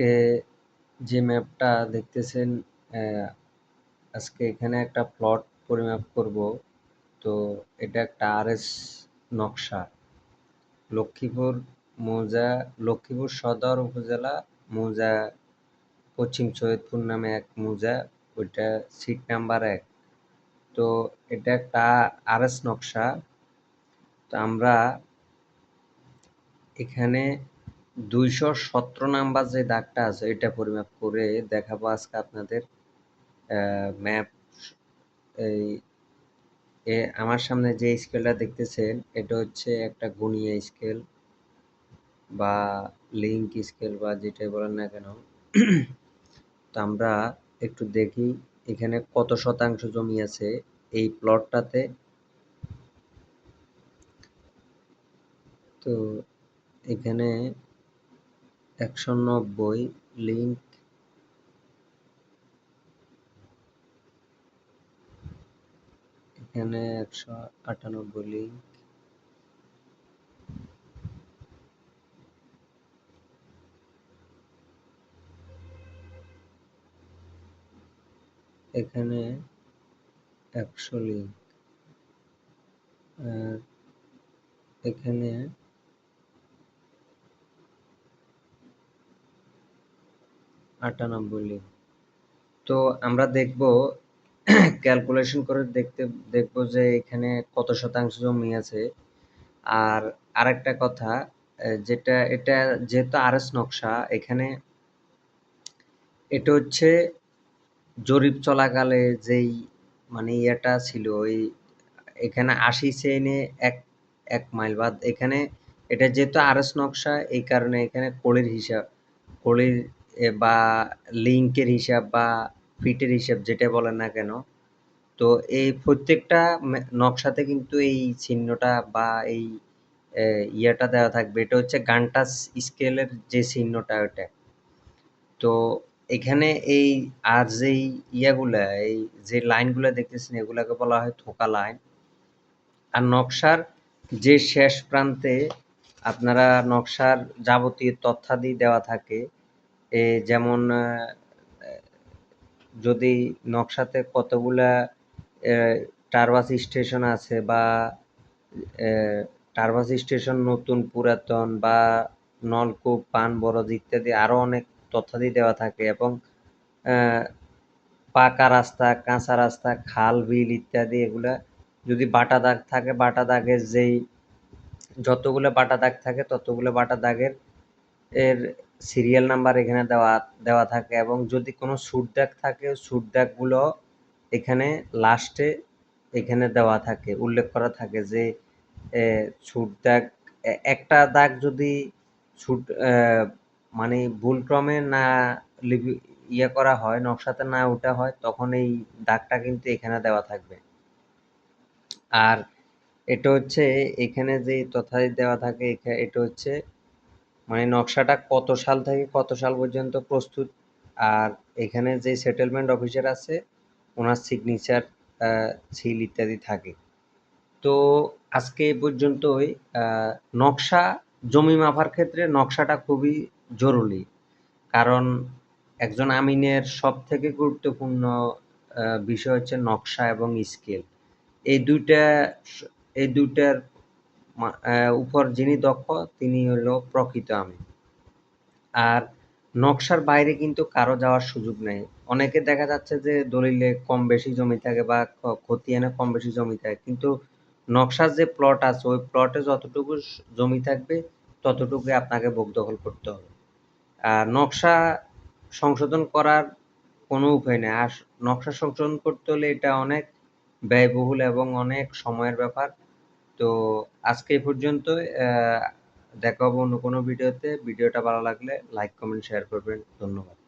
আজকে যে ম্যাপটা দেখতেছেন আজকে এখানে একটা প্লট পরিমাপ করব। তো এটা একটা আরএস নকশা। লক্ষ্মীপুর মৌজা, লক্ষ্মীপুর সদর উপজেলা মৌজা, পশ্চিম সৈয়দপুর নামে এক মৌজা, ওইটা সিট নাম্বার এক। তো এটা একটা আরএস নকশা। তো আমরা এখানে দুইশো সতেরো নাম্বার যে দাগটা আছে, এটা পরিমাপ করে দেখাবো আজকে আপনাদের। ম্যাপ এই, এ, আমার সামনে যে স্কেলটা দেখতেছেন, এটা হচ্ছে একটা গুনিয়া স্কেল বা লিঙ্ক স্কেল বা যেটাই বলেন না কেন। তো আমরা একটু দেখি এখানে কত শতাংশ জমি আছে এই প্লটটাতে। তো এখানে একশো নব্বই লিঙ্ক। এখানে একশো আটানব্বই লিঙ্ক। এখানে একশো লিঙ্ক। আর এখানে আটানব্বই তো আমরা দেখব ক্যালকুলেশন করে দেখতে, দেখব যে এখানে কত শতাংশ জমি আছে। আর আরেকটা কথা যেটা, এটা যেহেতু আরএস নকশা, এখানে এটা হচ্ছে জরিপ চলাকালে যেই মানে ইয়েটা ছিল, ওই এখানে আশি চেইনে এক এক মাইল বাদ। এখানে এটা যেহেতু আরএস নকশা, এই কারণে এখানে কড়ির হিসাব কড়ির বা লিঙ্কের হিসাব বা ফিটের হিসাব যেটা বলেন না কেন, তো এই প্রত্যেকটা নকশাতে কিন্তু এই চিহ্নটা বা এই ইয়েটা দেওয়া থাকবে। এটা হচ্ছে গান্টাস স্কেলের যে চিহ্নটা ওটা তো এখানে এই আর যেই ইয়াগুলা, এই যে লাইনগুলো দেখতেছেন, এগুলাকে বলা হয় থোকা লাইন। আর নকশার যে শেষ প্রান্তে আপনারা নকশার যাবতীয় তথ্যাদি দেওয়া থাকে এ যেমন যদি নকশাতে কতগুলা টারবাস স্টেশন আছে বা টারবাস স্টেশন নতুন পুরাতন বা নলকূপ, পান বরজ ইত্যাদি আরও অনেক তথ্যাদি দেওয়া থাকে এবং পাকা রাস্তা, কাঁচা রাস্তা, খাল, বিল ইত্যাদি এগুলা যদি বাটা দাগ থাকে, বাটা দাগের যেই, যতগুলো বাটা দাগ থাকে ততগুলো বাটা দাগের এর সিরিয়াল নাম্বার এখানে দেওয়া দেওয়া থাকে এবং যদি কোনো সুট দাগ থাকে সুট দাগগুলো এখানে লাস্টে এখানে দেওয়া থাকে, উল্লেখ করা থাকে যে সুট দাগ একটা দাগ যদি সুট মানে ভুলক্রমে না লিপি ইয়ে করা হয়, নকশাতে না ওঠা হয়, তখন এই দাগটা কিন্তু এখানে দেওয়া থাকবে। আর এটা হচ্ছে এখানে যে তথ্যাদি দেওয়া থাকে এটা হচ্ছে মানে নকশাটা কত সাল থেকে কত সাল পর্যন্ত প্রস্তুত? আর এখানে যে সেটেলমেন্ট অফিসার আছে, ওনার সিগনেচার সিল ইত্যাদি থাকে। তো আজকে এই পর্যন্তই। নকশা, জমি মাপার ক্ষেত্রে নকশাটা খুবই জরুরি। কারণ একজন আমিনের সব থেকে গুরুত্বপূর্ণ বিষয় হচ্ছে নকশা এবং স্কেল এই দুইটা, এই দুইটার উপর যিনি দক্ষ, তিনি হলো প্রকৃত আমি। আর নকশার বাইরে কিন্তু কারও যাওয়ার সুযোগ নেই। অনেকে দেখা যাচ্ছে যে দলিলে কম বেশি জমি থাকে বা খতিয়ানে কম বেশি জমি থাকে। কিন্তু নকশার যে প্লট আছে, ওই প্লটে যতটুকু জমি থাকবে, ততটুকুই আপনাকে ভোগ দখল করতে হবে। আর নকশা সংশোধন করার কোনো উপায় নেই। আর নকশা সংশোধন করতে হলে এটা অনেক ব্যয়বহুল এবং অনেক সময়ের ব্যাপার। তো আজকে এই পর্যন্ত দেখা হবে অন্য কোনো ভিডিওতে। ভিডিওটা ভালো লাগলে লাইক কমেন্ট শেয়ার করবেন। ধন্যবাদ।